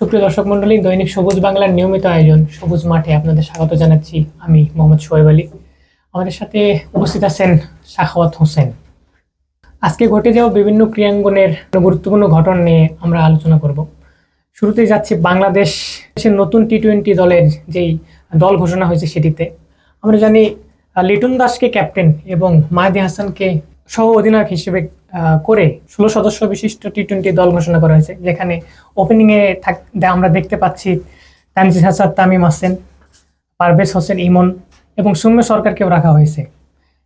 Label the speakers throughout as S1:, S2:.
S1: সুপ্রিয় দর্শক মন্ডলী দৈনিক সবুজ বাংলার নিয়মিত আয়োজন সবুজ মাঠে আপনাদের স্বাগত জানাচ্ছি আমি মোহাম্মদ সোহেব আলী। আমাদের সাথে উপস্থিত আছেন সাখাওয়াত হোসেন। আজকে ঘটে যাওয়া বিভিন্ন ক্রিয়াঙ্গনের গুরুত্বপূর্ণ ঘটনা নিয়ে আমরা আলোচনা করব। শুরুতেই যাচ্ছি বাংলাদেশ দেশের নতুন টি টোয়েন্টি দলের যেই দল ঘোষণা হয়েছে সেটিতে। আমরা জানি লিটন দাসকে ক্যাপ্টেন এবং মাহেদি হাসানকে সহ অধিনায়ক হিসেবে করে ষোলো সদস্য বিশিষ্ট টি টোয়েন্টি দল ঘোষণা করা হয়েছে, যেখানে ওপেনিংয়ে থাক আমরা দেখতে পাচ্ছি তানজিদ হাসান, তামিম আছেন পারভেজ হোসেন, ইমন এবং সৌম্য সরকারকেও রাখা হয়েছে।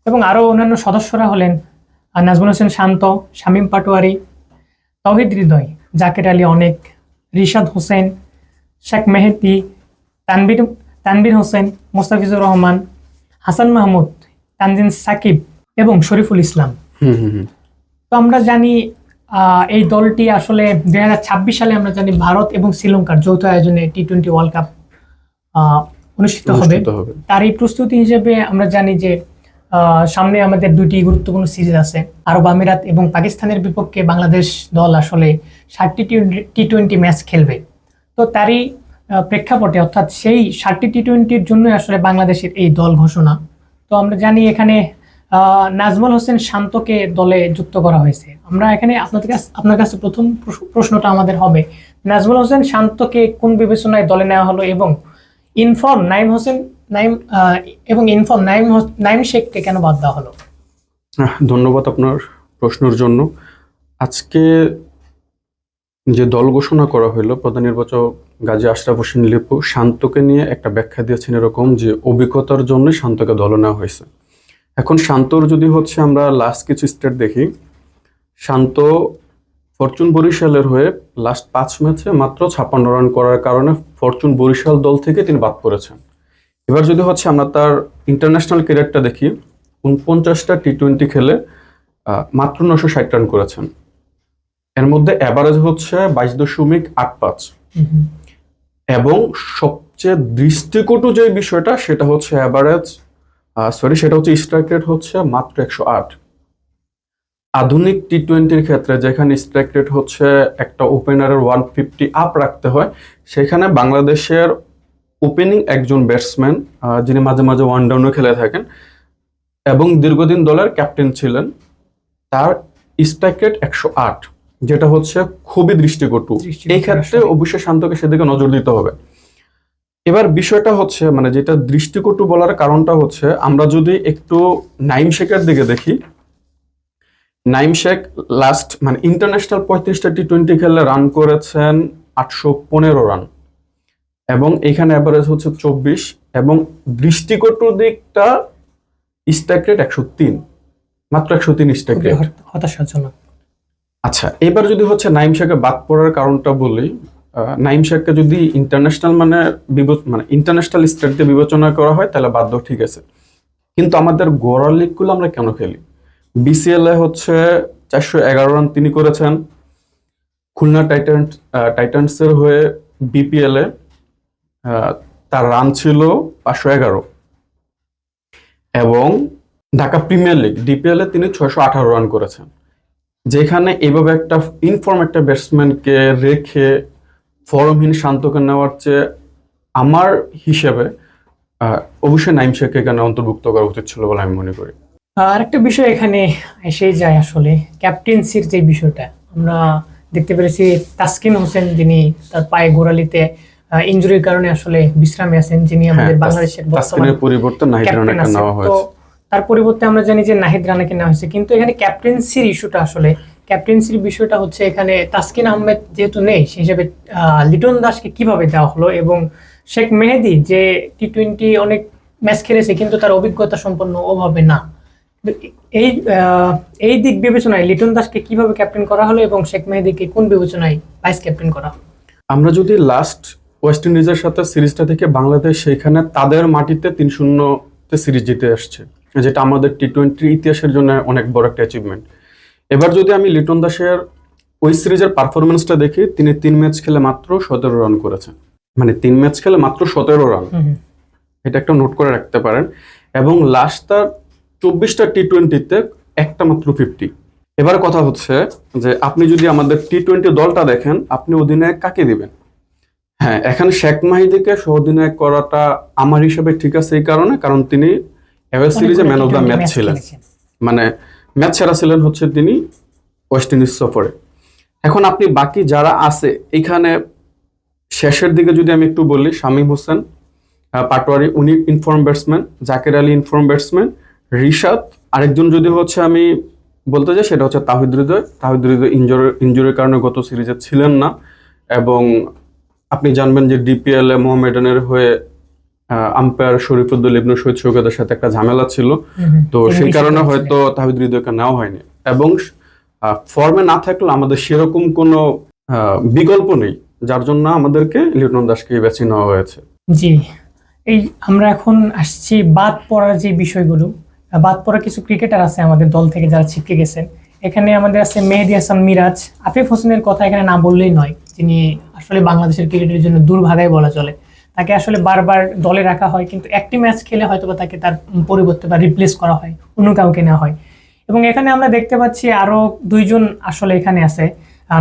S1: এবং আরও অন্যান্য সদস্যরা হলেন নাজমুল হোসেন শান্ত, শামীম পাটোয়ারি, তহিদ হৃদয়, জাকের আলী অনেক, রিশাদ হোসেন, শেখ মেহেদি, তানবির তানবির হোসেন, মোস্তাফিজুর রহমান, হাসান মাহমুদ, তানজিন সাকিব এবং শরীফুল ইসলাম।
S2: হুম হুম হুম।
S1: তো আমরা জানি এই দলটি আসলে দু হাজার ছাব্বিশ সালে আমরা জানি ভারত এবং শ্রীলঙ্কার যৌথ আয়োজনে টি টোয়েন্টি ওয়ার্ল্ড কাপ অনুষ্ঠিত হবে। তার এই প্রস্তুতি হিসেবে আমরা জানি যে সামনে আমাদের দুটি গুরুত্বপূর্ণ সিরিজ আছে আরব আমিরাত এবং পাকিস্তানের বিপক্ষে বাংলাদেশ দল আসলে ষাটটি টি টোয়েন্টি ম্যাচ খেলবে। তো তারই প্রেক্ষাপটে অর্থাৎ সেই ষাটটি টি টোয়েন্টির জন্য আসলে বাংলাদেশের এই দল ঘোষণা। তো আমরা জানি এখানে নাজমুল হোসেন শান্তকে দলে যুক্ত করা হয়েছে। আমরা এখানে আপনাদের কাছে আপনার কাছে প্রথম প্রশ- প্রশ্নটা আমাদের হবে, নাজমুল হোসেন শান্তকে কোন বিবেচনায় দলে নেওয়া হলো এবং ইনফর্ম নাইম হোসেন নাইম এবং ইনফর্ম নাইম নাইম শেখকে কেন বাদ দেওয়া হলো?
S2: ধন্যবাদ আপনার প্রশ্নের জন্য। আজকে যে দল ঘোষণা করা হলো, প্রধান নির্বাচক গাজী আশরাফ হোসেন লিপু, শান্তকে নিয়ে একটা ব্যাখ্যা দিয়েছেন এরকম যে অভিজ্ঞতার জন্য শান্তকে দল নেওয়া হয়েছে। এখন শান্তর যদি হচ্ছে আমরা লাস্ট কিছু স্টেট দেখি শান্ত ফরচুন বরিশালের হয়ে লাস্ট পাঁচ ম্যাচে মাত্র ছাপ্পান্ন রান করার কারণে ফরচুন বরিশাল দল থেকে তিনি বাদ পড়েছেন। এবার যদি হচ্ছে আমরা তার ইন্টারন্যাশনাল ক্যারিয়ারটা দেখি উনপঞ্চাশটা টি টোয়েন্টি খেলে মাত্র নশো ষাট রান করেছেন। এর মধ্যে অ্যাভারেজ হচ্ছে বাইশ দশমিক আট পাঁচ। এবং সবচেয়ে দৃষ্টিকটু যে বিষয়টা সেটা হচ্ছে অ্যাভারেজ সরি সেটা হচ্ছে স্ট্রাইক রেট হচ্ছে মাত্র একশো আট। আধুনিক টি টোয়েন্টির ক্ষেত্রে যেখানে স্ট্রাইক রেট হচ্ছে একটা ওপেনারের ওয়ান ফিফটি আপ রাখতে হয় সেখানে বাংলাদেশের ওপেনিং একজন ব্যাটসম্যান যিনি মাঝে মাঝে ওয়ান ডাউনও খেলে থাকেন এবং দীর্ঘদিন দলের ক্যাপ্টেন ছিলেন তার স্ট্রাইক রেট একশো আট যেটা হচ্ছে খুবই দৃষ্টিকটু। এই ক্ষেত্রে। অবশ্যই শান্তকে সেদিকে নজর দিতে হবে। এবার বিষয়টা হচ্ছে মানে যেটা দৃষ্টিকটু বলার কারণটা হচ্ছে আমরা যদি একটু নাইম শেখের দিকে দেখি নাইম শেখ লাস্ট মানে ইন্টারন্যাশনাল পঁয়ত্রিশটা টি টোয়েন্টি খেলে রান করেছেন আটশো পনেরো রান এবং এখানে অ্যাভারেজ হচ্ছে চব্বিশ এবং দৃষ্টিকটু দিকটা স্ট্যাক রেট একশো তিন মাত্র একশো তিন স্ট্যাক রেট
S1: হতাশাজনক।
S2: আচ্ছা এবার যদি হচ্ছে নাইম শেখে বাদ পড়ার কারণটা বলি নাইম শেখকে যদি ইন্টারন্যাশনাল মানে মানে ইন্টারন্যাশনাল স্টেট দিয়ে বিবেচনা করা হয়, তাহলে বাধ্য ঠিক আছে। কিন্তু আমাদের গোড়ার লিগগুলো আমরা কেন খেলি? বিসিএল এ হচ্ছে চারশো এগারো রান তিনি করেছেন। খুলনা টাইটান্স টাইটান্সের হয়ে বিপিএল এ তার রান ছিল পাঁচশো এগারো। এবং ঢাকা প্রিমিয়ার লিগ ডিপিএল এ তিনি ছয়শো আঠারো রান করেছেন। যেখানে এভাবে একটা ইনফর্ম একটা ব্যাটসম্যানকে রেখে ফরমহীন শান্তকে নেওয়ার চেয়ে আমার হিসেবে অবশ্যই নাইম শেখকে এখানে অন্তর্ভুক্ত করা উচিত ছিল বলে আমি মনে করি।
S1: আর একটা বিষয় এখানে এসেই যায় আসলে ক্যাপ্টেন্সির যে বিষয়টা। আমরা দেখতে পেরেছি তাসকিন হোসেন যিনি তার পায়ে গোড়ালিতে ইনজুরির কারণে আসলে বিশ্রামে আছেন যিনি আমাদের
S2: হ্যাঁ,
S1: বাংলাদেশের বর্তমান
S2: তাসকিনের পরিবর্তে নাহিদ রানাকে নেওয়া হয়েছে।
S1: তার পরিবর্তে আমরা জানি যে নাহিদ রানাকে নেওয়া হয়েছে। কিন্তু এখানে ক্যাপ্টেন্সির ইস্যুটা আসলে ক্যাপ্টেন্সির বিষয়টা হচ্ছে এখানে তাসকিন আহমেদ যেহেতু নেই, সেই হিসেবে লিটন দাসকে কীভাবে দেওয়া হলো এবং শেখ মেহেদি যে টি টোয়েন্টি অনেক ম্যাচ খেলেছে কিন্তু তার অভিজ্ঞতা সম্পন্ন ওভাবে না। এই এই দিক বিবেচনায় লিটন দাসকে কীভাবে ক্যাপ্টেন করা হলো এবং শেখ মেহেদিকে কোন বিবেচনায় ভাইস ক্যাপ্টেন করা
S2: আমরা যদি লাস্ট ওয়েস্ট ইন্ডিজের সাথে সিরিজটা থেকে বাংলাদেশ সেখানে তাদের মাটিতে তিন শূন্যতে সিরিজ জিতে আসছে, যেটা আমাদের টি টোয়েন্টির ইতিহাসের জন্য অনেক বড় একটা অ্যাচিভমেন্ট এবার যদি আমি লিটন দাসের ওই সিরিজের পারফরমেন্সটা দেখি তিনি তিন ম্যাচ খেলে মাত্র সতেরো রান করেছেন। মানে তিন ম্যাচ খেলে মাত্র সতেরো রান। এটা একটা নোট করে রাখতে পারেন। এবং লাস্ট তার চব্বিশটা টি টোয়েন্টিতে একটা মাত্র ফিফটি এবার কথা হচ্ছে যে আপনি যদি আমাদের টি টোয়েন্টি দলটা দেখেন আপনি অধিনায়ক কাকে দিবেন? হ্যাঁ এখানে শেখ মাহিদিকে সহদিনায়ক করাটা আমার হিসাবে ঠিক আছে এই কারণে কারণ তিনি এওয়েস সিরিজে ম্যান অফ দ্য ম্যাচ ছিলেন মানে ম্যাচ সেরা ছিলেন হচ্ছে তিনি ওয়েস্ট ইন্ডিজ সফরে। এখন আপনি বাকি যারা আছে, এখানে শেষের দিকে যদি আমি একটু বলি, শামীম হোসেন পাটোয়ারি, উনি inform batsman Jaker Ali inform batsman Rishad, আরেকজন যদি হচ্ছে আমি বলতে চাই, সেটা হচ্ছে তাহিদ হৃদয়। তাহিদ হৃদয় ইঞ্জুরি ইঞ্জুরির কারণে গত সিরিজে ছিলেন না এবং আপনি জানবেন যে ডিপিএল এ মোহামেডানের হয়ে আম্পায়ার শরীফুদ্দুল ইবনু শহীদ সৈকতের সাথে একটা ঝামেলা ছিল। তো সেই কারণে হয়তো তাহিদ হৃদয়কে নেওয়া হয়নি। এবং ফর্মে না থাকলে আমাদের সেরকম কোনো বিকল্প নেই যার জন্য আমাদেরকে লিটন দাসকে বেছে নেওয়া হয়েছে।
S1: জি। এই আমরা এখন আসছি বাদ পড়ার যে বিষয়গুলো। বাদ পড়া কিছু ক্রিকেটার আছে আমাদের দল থেকে যারা ছিটকে গেছেন। এখানে আমাদের আছে মেহেদি হাসান মিরাজ। আফিফ হোসেনের কথা এখানে না বললেই নয় তিনি আসলে বাংলাদেশের ক্রিকেটের জন্য দুর্ভাগাই বলা চলে। তাকে আসলে বারবার দলে রাখা হয়, কিন্তু একটি ম্যাচ খেলে হয়তো বা তাকে তার পরিবর্তে বা রিপ্লেস করা হয়, অন্য কাউকে নেওয়া হয়। এবং এখানে আমরা দেখতে পাচ্ছি আরও দুইজন আসলে এখানে আছে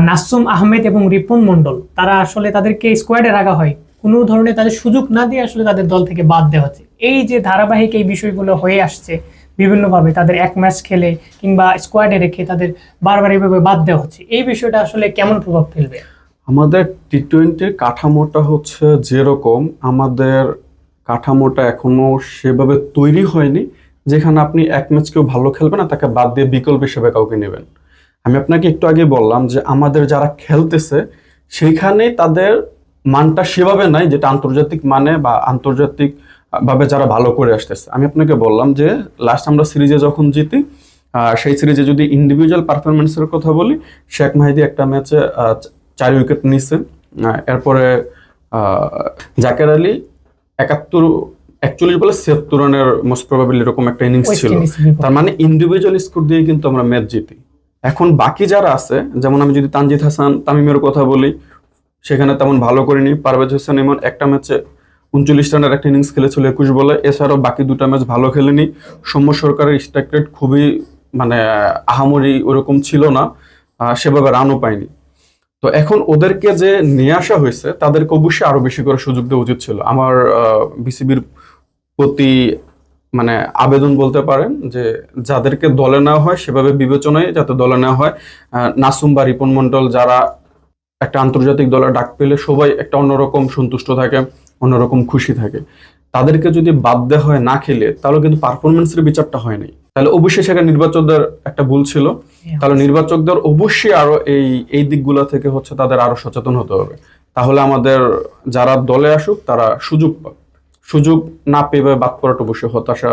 S1: নাসুম আহমেদ এবং রিপন মন্ডল তারা আসলে তাদেরকে স্কোয়াডে রাখা হয়। কোনো ধরনের তাদের সুযোগ না দিয়ে আসলে তাদের দল থেকে বাদ দেওয়া হচ্ছে। এই যে ধারাবাহিক এই বিষয়গুলো হয়ে আসছে, বিভিন্নভাবে তাদের এক ম্যাচ খেলে কিংবা স্কোয়াডে রেখে তাদের বারবার এইভাবে বাদ দেওয়া হচ্ছে, এই বিষয়টা আসলে কেমন প্রভাব ফেলবে?
S2: আমাদের টি টোয়েন্টির কাঠামোটা হচ্ছে যেরকম, আমাদের কাঠামোটা এখনও সেভাবে তৈরি হয়নি, যেখানে আপনি এক ম্যাচ কেউ ভালো খেলবে না, তাকে বাদ দিয়ে বিকল্প হিসেবে কাউকে নেবেন। আমি আপনাকে একটু আগে বললাম যে আমাদের যারা খেলতেছে সেইখানে তাদের মানটা সেভাবে নাই, যেটা আন্তর্জাতিক মানে বা আন্তর্জাতিক ভাবে যারা ভালো করে আসতেছে। আমি আপনাকে বললাম যে লাস্ট আমরা সিরিজে যখন জিতি সেই সিরিজে যদি ইন্ডিভিজুয়াল পারফরমেন্সের কথা বলি, শেখ মাহিদি একটা ম্যাচে চার উইকেট আহ, এরপরে আহ, জাকের আলী একাত্তর একচল্লিশ বলে ছিয়াত্তর রানের মোস্ট প্রবাবলি এরকম একটা ইনিংস ছিল। তার মানে ইন্ডিভিজুয়াল স্কোর দিয়ে কিন্তু আমরা ম্যাচ জিতি। এখন বাকি যারা আছে যেমন আমি যদি তানজিদ হাসান তামিমের কথা বলি সেখানে তেমন ভালো করিনি পারভেজ হোসেন এমন একটা ম্যাচে উনচল্লিশ রানের একটা ইনিংস খেলেছিল একুশ বলে। এছাড়াও বাকি দুটা ম্যাচ ভালো খেলেনি। সৌম্য সরকারের স্ট্রাইক রেট খুবই মানে আহামরি ওরকম ছিল না। সেভাবে রানও পায়নি। তো এখন ওদেরকে যে নিয়ে আসা হয়েছে, তাদেরকে অবশ্যই আরও বেশি করে সুযোগ দেওয়া উচিত ছিল। আমার বিসিবির প্রতি মানে আবেদন বলতে পারেন যে, যাদেরকে দলে নেওয়া হয়, সেভাবে বিবেচনায় যাতে দলে নেওয়া হয়। নাসুম বা রিপন মন্ডল যারা একটা আন্তর্জাতিক দলে ডাক পেলে সবাই একটা অন্যরকম সন্তুষ্ট থাকে, অন্যরকম খুশি থাকে। তাদেরকে যদি বাদ দেওয়া হয়, না খেলে, তাহলে কিন্তু পারফরমেন্সের বিচারটা হয় নাই। তাহলে অবশ্যই সেখানে নির্বাচকদের একটা ভুল ছিল। তাহলে নির্বাচকদের অবশ্যই আরও এই এই দিকগুলো থেকে হচ্ছে তাদের আরও সচেতন হতে হবে। তাহলে আমাদের যারা দলে আসুক তারা সুযোগ পাবে সুযোগ না পেয়ে বাদ পড়াটা অবশ্যই হতাশা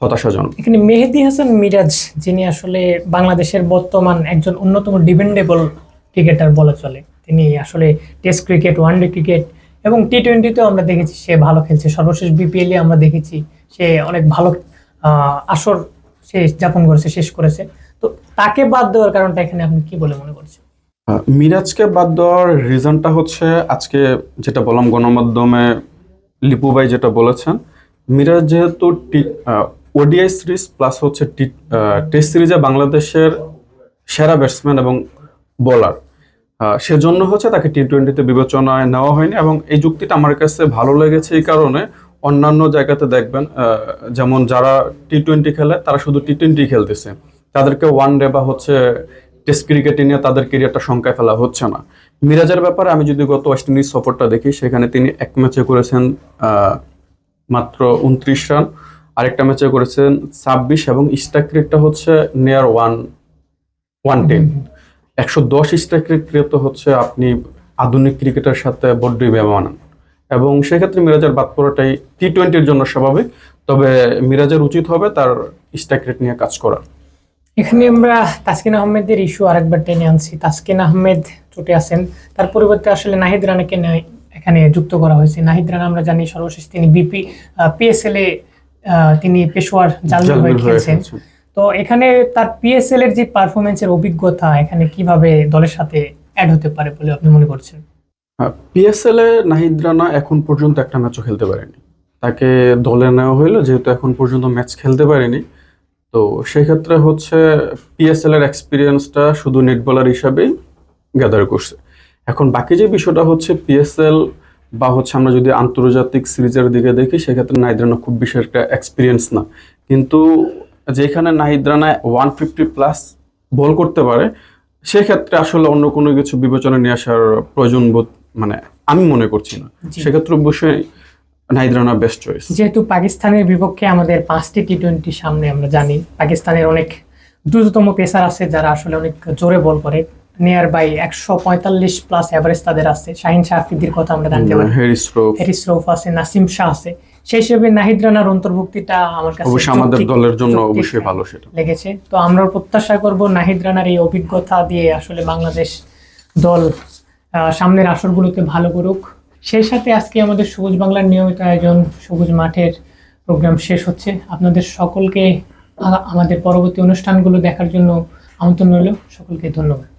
S2: হতাশাজনক।
S1: এখানে মেহেদি হাসান মিরাজ যিনি আসলে বাংলাদেশের বর্তমান একজন অন্যতম ডিপেন্ডেবল ক্রিকেটার বলা চলে তিনি আসলে টেস্ট ক্রিকেট ওয়ানডে ক্রিকেট এবং টি টোয়েন্টিতেও আমরা দেখেছি সে ভালো খেলছে। সর্বশেষ বিপিএলে আমরা দেখেছি সে অনেক ভালো আহ, আসর সে যাপন করেছে, শেষ করেছে। তো তাকে বাদ দেওয়ার কারণটা এখানে আপনি কি বলে মনে করছেন?
S2: মিরাজকে বাদ দেওয়ার রিজনটা হচ্ছে আজকে যেটা বললাম, গণমাধ্যমে লিপু ভাই যেটা বলেছেন, মিরাজ যেহেতু ওডিআই সিরিজ প্লাস হচ্ছে টেস্ট সিরিজে বাংলাদেশের সেরা ব্যাটসম্যান এবং বোলার সেজন্য হচ্ছে তাকে টি টোয়েন্টিতে বিবেচনায় নেওয়া হয়নি এবং এই যুক্তিটা আমার কাছে ভালো লেগেছে এই কারণে অন্যান্য জায়গাতে দেখবেন যেমন যারা টি টোয়েন্টি খেলে, তারা শুধু টি টোয়েন্টি খেলতেছে। তাদেরকে ওয়ান ডে বা হচ্ছে টেস্ট ক্রিকেটে নিয়ে তাদের কেরিয়ারটা সংখ্যায় ফেলা হচ্ছে না। মিরাজের ব্যাপারে আমি যদি গত ওয়েস্ট ইন্ডিজ সফরটা দেখি, সেখানে তিনি এক ম্যাচে করেছেন মাত্র উনত্রিশ রান আরেকটা ম্যাচে করেছেন ছাব্বিশ, এবং স্ট্রাইক রেটটা হচ্ছে নিয়ার ওয়ান ওয়ান টেন একশো দশ স্ট্রাইক রেট তো হচ্ছে আপনি আধুনিক ক্রিকেটের সাথে বড্ডই ব্যবহান এবং সেক্ষেত্রে মিরাজের বাদ পড়াটাই টি টোয়েন্টির জন্য স্বাভাবিক তবে মিরাজের উচিত হবে তার স্ট্রাইক রেট নিয়ে কাজ করা।
S1: এখানে আমরা তাসকিন আহমেদের ইস্যু আরেকবার টেনে আনছি। তাসকিন আহমেদ চটে আছেন তার পরিবর্তে আসলে নাহিদ রানাকে নেয়- এখানে যুক্ত করা হয়েছে। নাহিদ রানা আমরা জানি সর্বশেষ তিনি বিপি পিএসএল এ তিনি পেশোয়ার জালমি হয়ে খেলছেন। তো এখানে তার পিএসএল এর যে পারফরমেন্সের অভিজ্ঞতা এখানে কীভাবে দলের সাথে অ্যাড হতে পারে বলে আপনি মনে করছেন?
S2: পিএসএল এ নাহিদ রানা এখন পর্যন্ত একটা ম্যাচও খেলতে পারেনি। তাকে দলে নেওয়া হইল, যেহেতু এখন পর্যন্ত ম্যাচ খেলতে পারেনি। তো সেই ক্ষেত্রে হচ্ছে পিএসএল এর এক্সপিরিয়েন্সটা শুধু নেট বলার হিসাবেই গ্যাদার করছে। এখন বাকি যে বিষয়টা হচ্ছে পিএসএল বা হচ্ছে আমরা যদি আন্তর্জাতিক সিরিজের দিকে দেখি, সেক্ষেত্রে নাহিদ রানা খুব বেশি একটা এক্সপিরিয়েন্স না। কিন্তু যেখানে Nahid Rana one fifty plus বল করতে পারে, সেক্ষেত্রে আসলে অন্য কোনো কিছু বিবেচনা নিয়ে আসার প্রয়োজন বোধ মানে আমি মনে করছি না। সেক্ষেত্রে অবশ্যই নাহিদ রানা বেস্ট চয়েস
S1: যেহেতু পাকিস্তানের বিপক্ষে আমাদের পাঁচটি টি টোয়েন্টি সামনে আমরা জানি পাকিস্তানের অনেক দ্রুততম পেসার আছে যারা আসলে অনেক জোরে বল করে। নিয়ার বাই একশো পঁয়তাল্লিশ প্লাস অ্যাভারেজ তাদের আছে। শাহিন শাহ আফ্রিদির কথা আমরা জানতে পারি।
S2: হ্যারিস রোফ
S1: আছে নাসিম শাহ আছে। সেই হিসেবে নাহিদ রানার অন্তর্ভুক্তিটা আমার কাছে
S2: অবশ্যই আমাদের দলের জন্য অবশ্যই ভালো সেটা।
S1: লেগেছে। তো আমরা প্রত্যাশা করব নাহিদ রানার এই অভিজ্ঞতা দিয়ে আসলে বাংলাদেশ দল সামনের আসরগুলোতে ভালো করুক। সেই সাথে আজকে আমাদের সবুজ বাংলার নিয়মিত আয়োজন সবুজ মাঠের প্রোগ্রাম শেষ হচ্ছে। আপনাদের সকলকে আমাদের পরবর্তী অনুষ্ঠানগুলো দেখার জন্য আমন্ত্রণ রইল। সকলকে ধন্যবাদ।